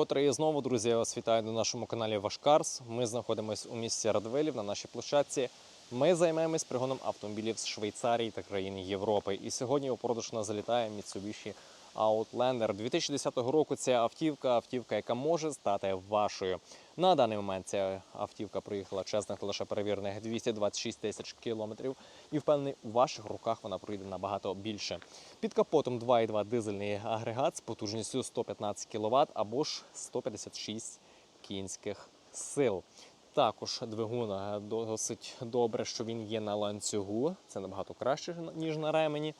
Вкотре і знову, друзі, я вас вітаю на нашому каналі Вашкарс. Ми знаходимося у місті Радвилів на нашій площадці. Ми займаємось пригоном автомобілів з Швейцарії та країн Європи. І сьогодні у продаж нас залітає Mitsubishi Outlander 2010 року. Це автівка, автівка, яка може стати вашою. На даний момент ця автівка проїхала чесних лише перевірених 226 тисяч кілометрів. І впевнений, у ваших руках вона пройде набагато більше. Під капотом 2,2 дизельний агрегат з потужністю 115 кВт або ж 156 кінських сил. Також двигун е, досить добре, що він є на ланцюгу. Це набагато краще ніж на ремені.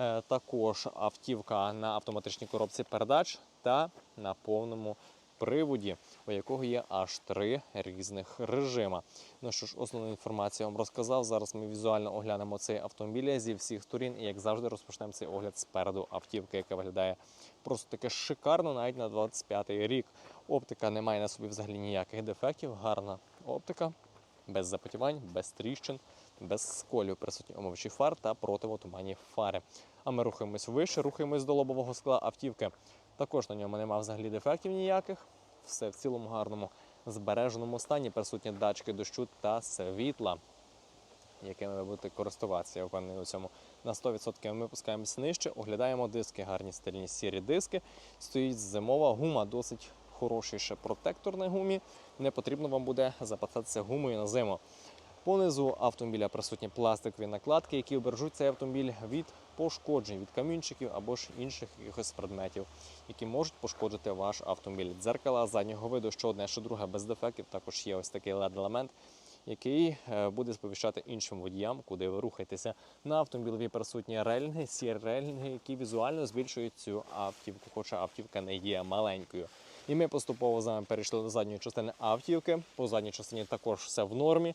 Е, Також автівка на автоматичній коробці передач та на повному приводі, у якого є аж три різних режима. Ну що ж, основну інформацію я вам розказав. Зараз ми візуально оглянемо цей автомобіль зі всіх сторін, і як завжди, розпочнемо цей огляд спереду автівки, яка виглядає просто таке шикарно, навіть на 25-й рік. Оптика не має на собі взагалі ніяких дефектів. Гарна оптика, без запотівань, без тріщин, без сколів, присутні омовчі фар та противотуманні фари. А ми рухаємось вище, рухаємось до лобового скла автівки. Також на ньому немає взагалі дефектів ніяких. Все в цілому гарному збереженому стані. Присутні датчики дощу та світла, якими ви будете користуватися. Я впевнений у цьому на 100%. Ми пускаємося нижче, оглядаємо диски, гарні стильні сірі диски. Стоїть зимова гума, досить хороший ще протектор на гумі. Не потрібно вам буде запасатися гумою на зиму. Понизу автомобіля присутні пластикові накладки, які обережуть цей автомобіль від пошкоджень, від камінчиків або ж інших якихось предметів, які можуть пошкодити ваш автомобіль. Дзеркала заднього виду, що одне, що друге без дефектів. Також є ось такий led елемент який е, буде сповіщати іншим водіям, куди ви рухаєтеся. На автомобілі присутні рейлінги, сірі рейлінги, які візуально збільшують цю автівку, хоча автівка не є маленькою. І ми поступово з вами перейшли до задньої частини автівки. По задній частині також все в нормі.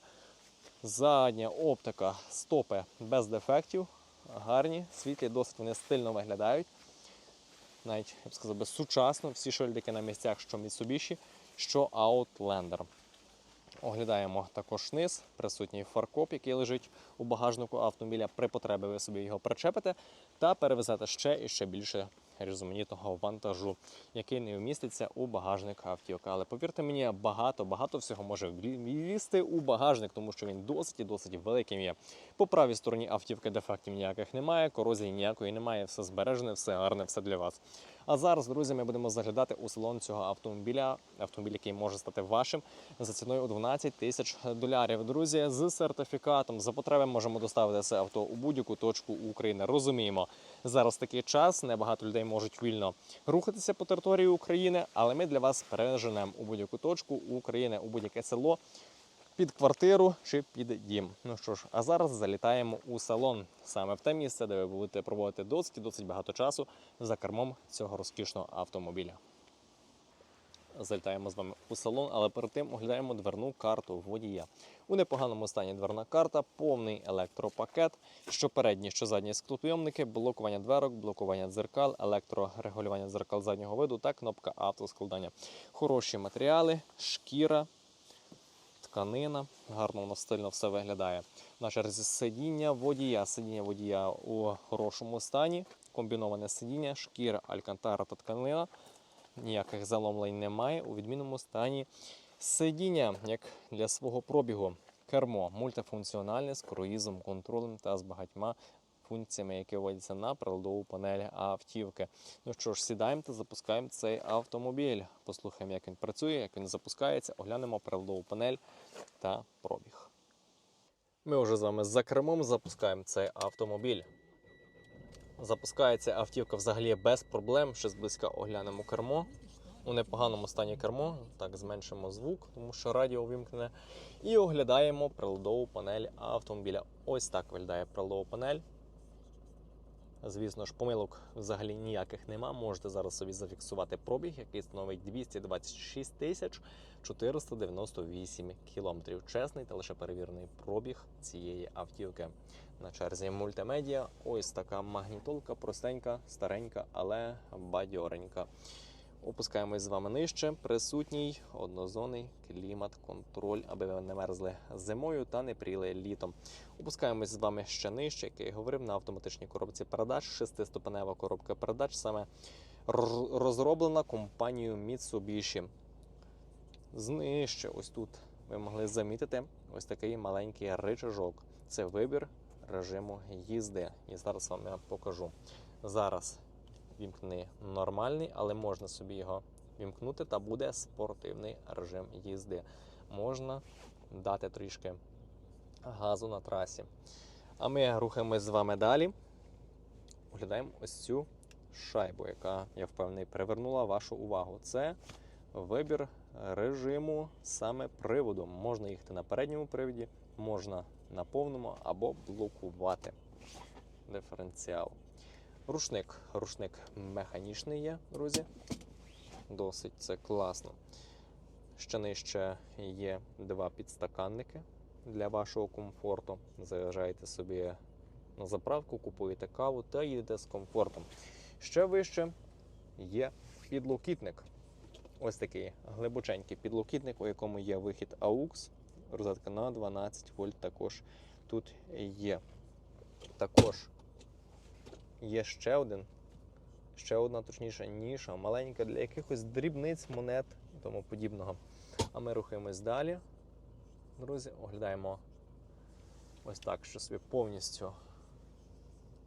Задня оптика, стопи без дефектів, гарні, світлі, досить вони стильно виглядають. Навіть я б сказав би сучасно, всі шильдики на місцях, що Mitsubishi, що Outlander. Оглядаємо також низ, присутній фаркоп, який лежить у багажнику автомобіля. При потребі ви собі його причепите та перевезете ще і ще більше різноманітного вантажу, який не вміститься у багажник автівки. Але повірте мені, багато багато всього може влізти у багажник, тому що він досить і досить великим є. По правій стороні автівки дефектів ніяких немає, корозії ніякої немає, все збережене, все гарне, все для вас. А зараз, друзі, ми будемо заглядати у салон цього автомобіля, автомобіль, який може стати вашим за ціною у 12 тисяч долярів. Друзі, з сертифікатом за потреби можемо доставити це авто у будь-яку точку України. Розуміємо, зараз такий час, небагато людей можуть вільно рухатися по території України, але ми для вас переженемо у будь-яку точку України, у будь-яке село. Під квартиру чи під дім. Ну що ж, а зараз залітаємо у салон, саме в те місце, де ви будете проводити досить досить багато часу за кермом цього розкішного автомобіля. Залітаємо з вами у салон, але перед тим оглядаємо дверну карту водія. У непоганому стані дверна карта, повний електропакет, що передні, що задні склопйомники, блокування дверок, блокування дзеркал, електрорегулювання дзеркал заднього виду та кнопка автоскладання. Хороші матеріали, шкіра, тканина, гарно воно стильно все виглядає. Наше сидіння водія. Сидіння водія у хорошому стані, комбіноване сидіння, шкіра, алькантара та тканина. Ніяких заломлень немає. У відмінному стані сидіння, як для свого пробігу. Кермо мультифункціональне з круїзом, контролем та з багатьма функціями, які вводяться на приладову панель автівки. Ну що ж, сідаємо та запускаємо цей автомобіль. Послухаємо, як він працює, як він запускається, оглянемо приладову панель та пробіг. Ми вже з вами за кермом запускаємо цей автомобіль. Запускається автівка взагалі без проблем. Ще зблизька оглянемо кермо. У непоганому стані кермо. Так, зменшимо звук, тому що радіо вимкнене. І оглядаємо приладову панель автомобіля. Ось так виглядає приладова панель. Звісно ж, помилок взагалі ніяких нема. Можете зараз собі зафіксувати пробіг, який становить 226 тисяч 498 кілометрів. Чесний та лише перевірений пробіг цієї автівки. На черзі мультимедіа. Ось така магнітолка, простенька, старенька, але бадьоренька. Опускаємось з вами нижче. Присутній однозонний клімат-контроль, аби ви не мерзли зимою та не пріли літом. Опускаємось з вами ще нижче, як я і говорив, на автоматичній коробці передач, шестиступенева коробка передач. Саме розроблена компанією Mitsubishi. Знижче, ось тут ви могли замітити ось такий маленький рычажок. Це вибір режиму їзди. І зараз вам я покажу. Зараз вімкнений нормальний, але можна собі його вімкнути та буде спортивний режим їзди. Можна дати трішки газу на трасі. А ми рухаємось з вами далі. Оглядаємо ось цю шайбу, яка, я впевнений, привернула вашу увагу. Це вибір режиму саме приводу. Можна їхати на передньому приводі, можна на повному або блокувати диференціал. Рушник. Рушник механічний є, друзі. Досить це класно. Ще нижче є два підстаканники для вашого комфорту. Заїжджаєте собі на заправку, купуєте каву та їдете з комфортом. Ще вище є підлокітник. Ось такий глибоченький підлокітник, у якому є вихід AUX, розетка на 12 вольт також тут є. Також є ще один, ще одна, точніше, ніша, маленька для якихось дрібниць, монет і тому подібного. А ми рухаємось далі. Друзі, оглядаємо ось так, що собі повністю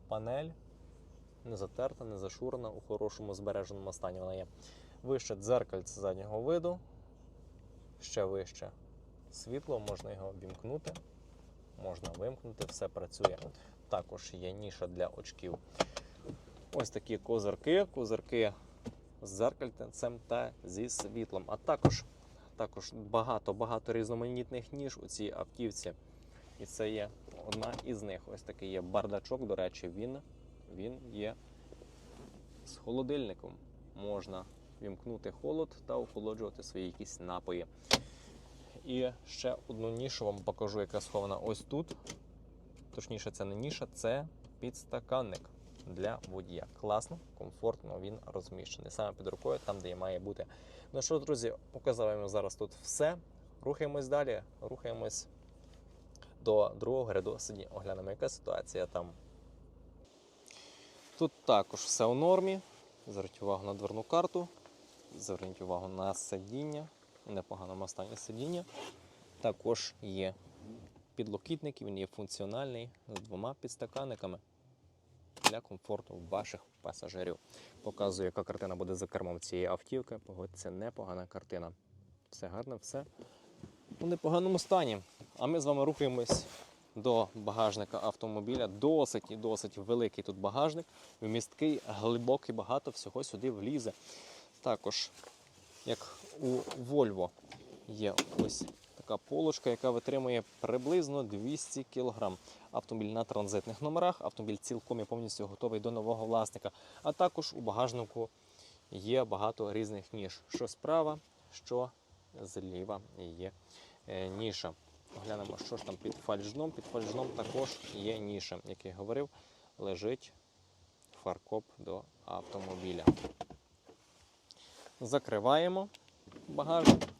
панель не затерта, не зашурена, у хорошому збереженому стані вона є. Вище дзеркальце заднього виду, ще вище світло, можна його вімкнути, можна вимкнути, все працює. Також є ніша для очків. Ось такі козирки, козирки з дзеркальцем та зі світлом. А також, також багато-багато різноманітних ніж у цій автівці. І це є одна із них. Ось такий є бардачок. До речі, він, він є з холодильником. Можна вімкнути холод та охолоджувати свої якісь напої. І ще одну нішу вам покажу, яка схована ось тут. Точніше, це не ніша, це підстаканник для водія. Класно, комфортно він розміщений. Саме під рукою, там, де і має бути. Ну що, друзі, показав зараз тут все. Рухаємось далі, рухаємось до другого ряду сидінь. Оглянемо, яка ситуація там. Тут також все у нормі. Зверніть увагу на дверну карту. Зверніть увагу на сидіння. У непоганому стані сидіння. Також є підлокітник, він є функціональний з двома підстаканниками для комфорту ваших пасажирів. Показую, яка картина буде за кермом цієї автівки. Погодьте, непогана картина. Все гарно, все у непоганому стані. А ми з вами рухаємось до багажника автомобіля. Досить і досить великий тут багажник. Вмісткий, глибокий, багато всього сюди влізе. Також, як у Volvo, є ось така полочка, яка витримує приблизно 200 кг. Автомобіль на транзитних номерах, автомобіль цілком і повністю готовий до нового власника. А також у багажнику є багато різних ніж. Що справа, що зліва є е, ніша. Оглянемо, що ж там під фальшном. Під фальшном також є ніша, як я говорив, лежить фаркоп до автомобіля. Закриваємо багажник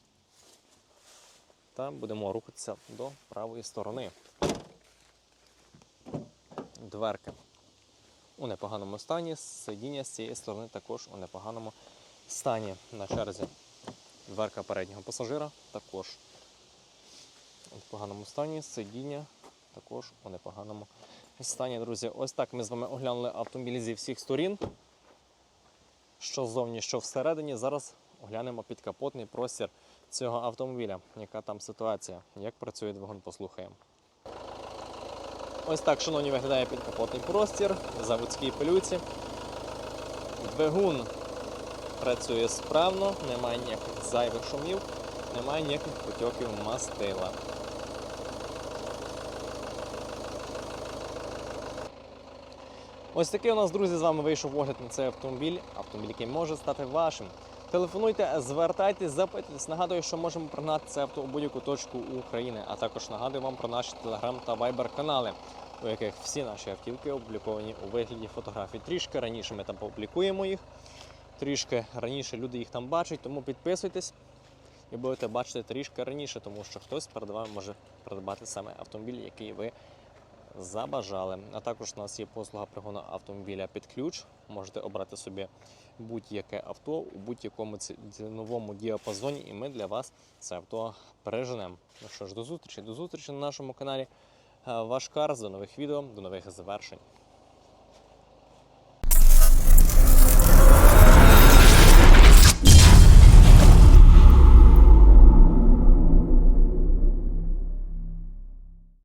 та будемо рухатися до правої сторони. Дверки у непоганому стані, сидіння з цієї сторони також у непоганому стані на черзі. Дверка переднього пасажира також у непоганому стані, сидіння також у непоганому стані, друзі. Ось так ми з вами оглянули автомобіль зі всіх сторін. Що ззовні, що всередині. Зараз оглянемо підкапотний простір цього автомобіля. Яка там ситуація? Як працює двигун, послухаємо. Ось так, шановні, виглядає підкапотний простір, заводській пилюці. Двигун працює справно, немає ніяких зайвих шумів, немає ніяких потьоків мастила. Ось такий у нас, друзі, з вами вийшов огляд на цей автомобіль. Автомобіль, який може стати вашим. Телефонуйте, звертайтесь, запитуйтесь. Нагадую, що можемо пригнати це авто у будь-яку точку України. А також нагадую вам про наші телеграм та вайбер канали, у яких всі наші автівки опубліковані у вигляді фотографій. Трішки раніше ми там публікуємо їх. Трішки раніше люди їх там бачать, тому підписуйтесь і будете бачити трішки раніше, тому що хтось перед вами може придбати саме автомобіль, який ви забажали. А також у нас є послуга пригону автомобіля під ключ. Можете обрати собі будь-яке авто у будь-якому ці- ціновому діапазоні, і ми для вас це авто переженемо. Ну що ж, до зустрічі, до зустрічі на нашому каналі. Вашкар Ваш Карс, до нових відео, до нових завершень.